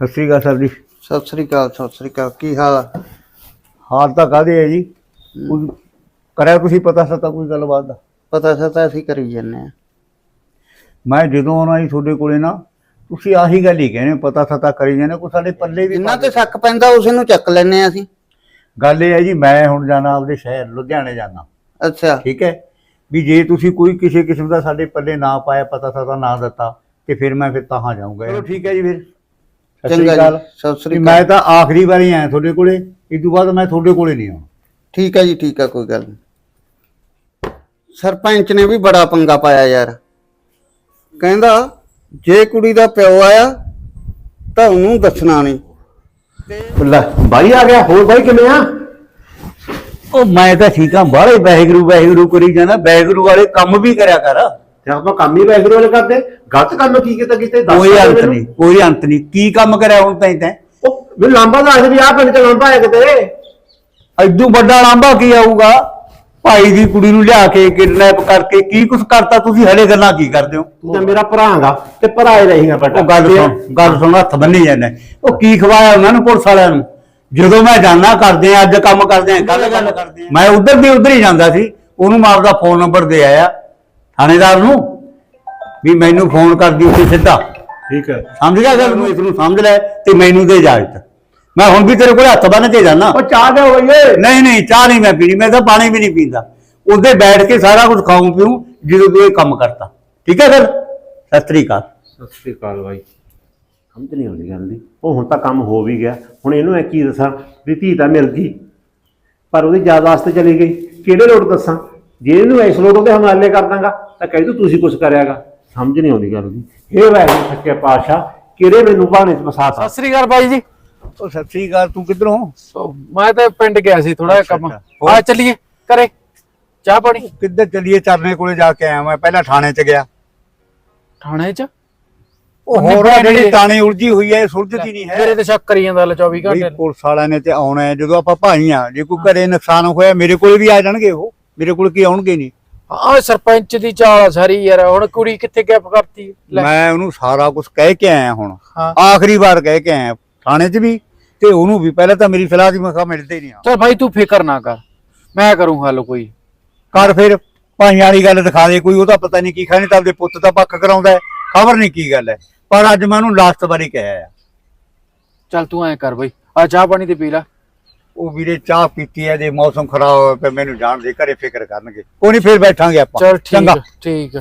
ਸਤਿ ਸ੍ਰੀ ਅਕਾਲ ਸਾਹਿਬ ਜੀ। ਸਤਿ ਸ੍ਰੀ ਅਕਾਲ ਸਤਿ ਸ੍ਰੀ ਅਕਾਲ। ਕੀ ਹਾਲ ਆ? ਹਾਲ ਤਾਂ ਕਾਹਦੇ ਹੈ ਜੀ? ਕੋਈ ਕਰਿਆ ਤੁਸੀਂ ਪਤਾ ਸਤਾ ਕੋਈ ਗੱਲਬਾਤ ਦਾ? ਪਤਾ ਸਤਾ ਅਸੀਂ ਕਰੀ ਜੰਨੇ ਆ ਮੈਂ ਜਦੋਂ ਆਉਣਾ ਜੀ ਤੁਹਾਡੇ ਕੋਲੇ ਨਾ ਤੁਸੀਂ ਆਹੀ ਗੱਲ ਹੀ ਕਹਿੰਦੇ ਪਤਾ ਸਤਾ ਕਰੀ ਜਾਂਦੇ ਕੋਈ ਸਾਡੇ ਪੱਲੇ ਵੀ ਜਿੰਨਾ ਤੇ ਸ਼ੱਕ ਪੈਂਦਾ ਉਸ ਨੂੰ ਚੱਕ ਲੈਨੇ ਆ ਅਸੀਂ। ਗੱਲ ਇਹ ਹੈ ਜੀ ਮੈਂ ਹੁਣ ਜਾਣਾ ਆਪਦੇ ਸ਼ਹਿਰ ਲੁਧਿਆਣੇ ਜਾਣਾ। ਅੱਛਾ। ਠੀਕ ਹੈ? ਵੀ ਜੇ ਤੁਸੀਂ ਕੋਈ ਕਿਸੇ ਕਿਸਮ ਦਾ ਸਾਡੇ ਪੱਲੇ ਨਾ ਪਾਇਆ ਪਤਾ ਸਤਾ ਨਾ ਦਿੱਤਾ ਤੇ ਫਿਰ ਮੈਂ ਫਿਰ ਤਾਹਾਂ ਜਾਊਂਗਾ। ਚਲੋ ਠੀਕ ਹੈ ਜੀ ਫਿਰ। ਸਤਿ ਸ੍ਰੀ ਚੰਗਾ ਅਕਾਲ। ਜੀ ਸਤਿ ਸ੍ਰੀ ਵੀ ਅਕਾਲ। ਮੈਂ ਤਾਂ ਆਖਰੀ ਵਾਰੀ ਆਇਆ ਤੁਹਾਡੇ ਕੋਲੇ ਇਸ ਤੋਂ ਬਾਅਦ ਮੈਂ ਤੁਹਾਡੇ ਕੋਲੇ ਨਹੀਂ ਆਉਣਾ। ਠੀਕ ਹੈ ਜੀ ਠੀਕ ਹੈ ਕੋਈ ਗੱਲ ਨਹੀਂ। ਸਰਪੰਚ ਨੇ ਵੀ ਬੜਾ ਪੰਗਾ ਪਾਇਆ ਯਾਰ। ਕਹਿੰਦਾ ਜੇ ਕੁੜੀ ਦਾ ਪਿਓ ਆਇਆ ਤਾਂ ਉਹਨੂੰ ਦੱਸਣਾ ਨਹੀਂ। ਲੈ ਬਾਈ ਆ ਗਿਆ ਹੋਰ ਬਾਈ ਕਿਵੇਂ ਆ? ਉਹ ਮੈਂ ਤਾਂ ਠੀਕ ਹਾਂ ਬਾਹਲੇ ਵਾਹਿਗੁਰੂ ਵਾਹਿਗੁਰੂ ਕਰੀ ਜਾਂਦਾ ਵਾਹਿਗੁਰੂ ਵਾਲੇ ਕੰਮ ਵੀ ਕਰਿਆ ਕਰ। ਤੇ ਆਪਾਂ ਕੰਮ ਹੀ ਵੈਗਰੂ ਵਾਲੇ ਕਰਦੇ। ਗਲਤ ਕੰਮ ਕੀ ਕੀਤਾ ਕਿਤੇ ਦੱਸ ਕੋਈ ਅੰਤ ਮੈਨੂੰ। ਨਹੀਂ ਕੋਈ ਅੰਤ ਨਹੀਂ। ਕੀ ਕੰਮ ਕਰਿਆ ਹੁਣ ਤਾਈਂ ਤੈਂ? ਉਹ ਵੀ ਲਾਂਬਾ ਦੱਸ ਵੀ ਆ ਪਿੰਡ ਚ ਲਾਂਬਾ ਹੈ ਕਿਤੇ। ਐਦੂ ਵੱਡਾ ਲਾਂਭਾ ਕੀ ਆਊਗਾ? ਭਾਈ ਦੀ ਕੁੜੀ ਨੂੰ ਲਿਆ ਕੇ ਕਿਡਨੈਪ ਕਰਕੇ ਕੀ ਕੁਛ ਕਰਤਾ ਤੁਸੀਂ? ਹਲੇ ਗੱਲਾਂ ਕੀ ਕਰਦੇ ਹੋ? ਤੂੰ ਤਾਂ ਮੇਰਾ ਭਰਾਂਗਾ ਤੇ ਭਰਾਏ ਰਹੇਗਾ ਬੇਟਾ। ਉਹ ਗੱਲ ਸੁਣ ਗੱਲ ਸੁਣ ਹੱਥ ਬੰਨੀ ਜਾਂਦਾ। ਉਹ ਕੀ ਖਵਾਇਆ ਉਹਨਾਂ ਨੂੰ ਪੁਲਿਸ ਵਾਲਿਆਂ ਨੂੰ? ਜਦੋਂ ਮੈਂ ਜਾਣਾ ਕਰਦੇ ਆ ਅੱਜ ਕੰਮ ਕਰਦੇ ਆ ਕੱਲ ਗੱਲ ਕਰਦੇ ਆ ਮੈਂ ਉਧਰ ਦੀ ਉਧਰ ਹੀ ਜਾਂਦਾ ਸੀ। ਉਹਨੂੰ ਮੈਂ ਆਪਦਾ ਫੋਨ ਨੰਬਰ ਦੇ ਆਇਆ। ਥਾਣੇਦਾਰ ਨੂੰ ਵੀ ਮੈਨੂੰ ਫੋਨ ਕਰਦੀ ਉੱਥੇ ਸਿੱਧਾ। ਠੀਕ ਹੈ। ਸਮਝ ਗਿਆ ਗੱਲ ਨੂੰ? ਇਸ ਨੂੰ ਸਮਝ ਲੈ ਤੇ ਮੈਨੂੰ ਦੇ ਇਜਾਜ਼ਤ ਮੈਂ ਹੁਣ ਵੀ ਤੇਰੇ ਕੋਲ ਹੱਥ ਬੰਨ ਕੇ ਜਾਣਾ ਉਹ ਚਾਹ ਦੇ ਹੋਈਏ ਨਹੀਂ ਨਹੀਂ ਚਾਹ ਨਹੀਂ ਮੈਂ ਪੀਣੀ ਮੈਂ ਤਾਂ ਪਾਣੀ ਵੀ ਨਹੀਂ ਪੀਂਦਾ। ਉਹਦੇ ਬੈਠ ਕੇ ਸਾਰਾ ਕੁਝ ਖਾਉਂ ਪੀਉਂ ਜਦੋਂ ਤੂੰ ਇਹ ਕੰਮ ਕਰਤਾ। ਠੀਕ ਹੈ ਫਿਰ? ਸਤਿ ਸ੍ਰੀ ਅਕਾਲ। ਸਤਿ ਸ੍ਰੀ ਅਕਾਲ ਬਾਈ। ਸਮਝ ਨਹੀਂ ਆਉਂਦੀ ਗੱਲ ਦੀ। ਉਹ ਹੁਣ ਤਾਂ ਕੰਮ ਹੋ ਵੀ ਗਿਆ। ਹੁਣ ਇਹਨੂੰ ਮੈਂ ਕੀ ਦੱਸਾਂ? ਵੀ ਧੀ ਤਾਂ ਮਿਲ ਗਈ। ਪਰ ਉਹਦੀ ਯਾਦ ਵਾਸਤੇ ਚਲੀ ਗਈ। ਕਿਹੜੇ ਲੋਟ ਦੱਸਾਂ? ਜੇ ਇਹਨੂੰ ਇਸ ਲੋਟ ਉਹਦੇ ਹਵਾਲੇ ਕਰ ਦਾਂਗਾ। ਤਾਂ ਕਹਿ ਦੂ ਤੁਸੀਂ ਕੁਝ ਕਰਿਆਗਾ। ਸਮਝ ਨਹੀਂ ਆਉਂਦੀ ਗੱਲ ਦੀ। ਇਹ ਵੈਗੂ ਸੱਚੇ ਪਾਤਸ਼ਾਹ ਕਿਹੜੇ ਮੈਨੂੰ ਬਾਣੇ ਚ ਫਸਾਤਾ ਸਤਿ ਸ੍ਰੀ ਅਕਾਲ ਬਾਈ ਜੀ। ਉਹ ਸਤਿ ਸ੍ਰੀ ਅਕਾਲ ਤੂੰ ਕਿੱਧਰੋਂ? ਉਹ ਮੈਂ ਤਾਂ ਪਿੰਡ ਗਿਆ ਸੀ ਥੋੜਾ ਜਿਹਾ ਕੰਮ। ਆ ਚੱਲੀਏ ਕਰੇ ਚਾਹ ਪਾਣੀ? ਕਿੱਧਰ ਚੱਲੀਏ? ਚਰਨੇ ਕੋਲੇ ਜਾ ਕੇ ਆਇਆ ਮੈਂ ਪਹਿਲਾਂ ਥਾਣੇ 'ਚ ਗਿਆ। ਥਾਣੇ 'ਚ? ਉਹ ਹੋਰ ਜਿਹੜੀ ਟਾਣੇ ਉਲਝੀ ਹੋਈ ਹੈ ਇਹ ਸੁਲਝਦੀ ਨਹੀਂ ਮੇਰੇ ਹੈ ਤੇ ਸ਼ੱਕ ਕਰੀ ਜਾਂਦਾ ਲੈ 24 ਬਈ ਘੰਟੇ। ਪੁਲਿਸ ਵਾਲਿਆਂ ਨੇ ਤੇ ਆਉਣਾ ਹੈ ਜਦੋਂ ਆਪਾਂ ਭਾਈ ਆ ਜੇ ਕੋਈ ਘਰੇ ਨੁਕਸਾਨ ਹੋਇਆ ਮੇਰੇ ਕੋਲ ਵੀ ਆ ਜਾਣਗੇ ਉਹ। ਮੇਰੇ ਕੋਲ ਕੀ ਆਉਣਗੇ ਨਹੀਂ? ਆ ਸਰਪੰਚ ਦੀ ਚਾਲ ਆ ਸਾਰੀ ਯਾਰ ਹੁਣ ਕੁੜੀ ਕਿੱਥੇ ਗੈਪ ਕਰਤੀ? ਲੈ। ਮੈਂ ਉਹਨੂੰ ਸਾਰਾ ਕੁਝ ਕਹਿ ਕੇ ਆਇਆ ਹੁਣ। ਹਾਂ। ਆਖਰੀ ਵਾਰ ਕਹਿ ਕੇ ਆਇਆ ਥਾਣੇ 'ਚ ਵੀ ਤੇ ਉਹਨੂੰ ਵੀ ਪਹਿਲਾਂ ਤਾਂ ਮੇਰੀ ਸਲਾਹ ਦੀ ਮੈਂ ਕਿਹਾ ਮਿਲਦੇ ਨਹੀਂ ਆ। ਚਲ ਭਾਈ ਤੂੰ ਫਿਕਰ ਨਾ ਕਰ। ਮੈਂ ਕਰੂੰ ਹੱਲ ਕੋਈ। ਕਰ ਫਿਰ ਭਾਈਆਂ ਵਾਲੀ ਗੱਲ ਦਿਖਾ ਦੇ ਕੋਈ ਉਹਦਾ ਪਤਾ ਨਹੀਂ ਕੀ ਖਾਣੇ ਤਾਂ ਆਪਦੇ ਪੁੱਤ ਦਾ ਪੱਖ ਕਰਾਉਂਦਾ ਖਬਰ ਨਹੀਂ ਕੀ ਗੱਲ ਹੈ। ਪਰ ਅੱਜ ਮੈਂ ਉਹਨੂੰ ਲਾਸਟ ਵਾਰੀ ਕਹਿਆ ਆ। ਚਲ ਤੂੰ ਐ ਕਰ ਬਈ ਆ ਚਾਹ ਪਾਣੀ ਤੇ ਪੀ ਲੈ। ਉਹ ਵੀਰੇ ਚਾਹ ਪੀਤੀ ਹੈ ਜੇ ਮੌਸਮ ਖਰਾਬ ਹੋਇਆ ਪਿਆ ਮੈਨੂੰ ਜਾਣ ਦੇ ਘਰੇ ਫਿਕਰ ਕਰਨਗੇ। ਕੋਈ ਨਹੀਂ ਫਿਰ ਬੈਠਾਂਗੇ ਆਪਾਂ। ਚਲ ਠੀਕ ਚੰਗਾ। ਠੀਕ।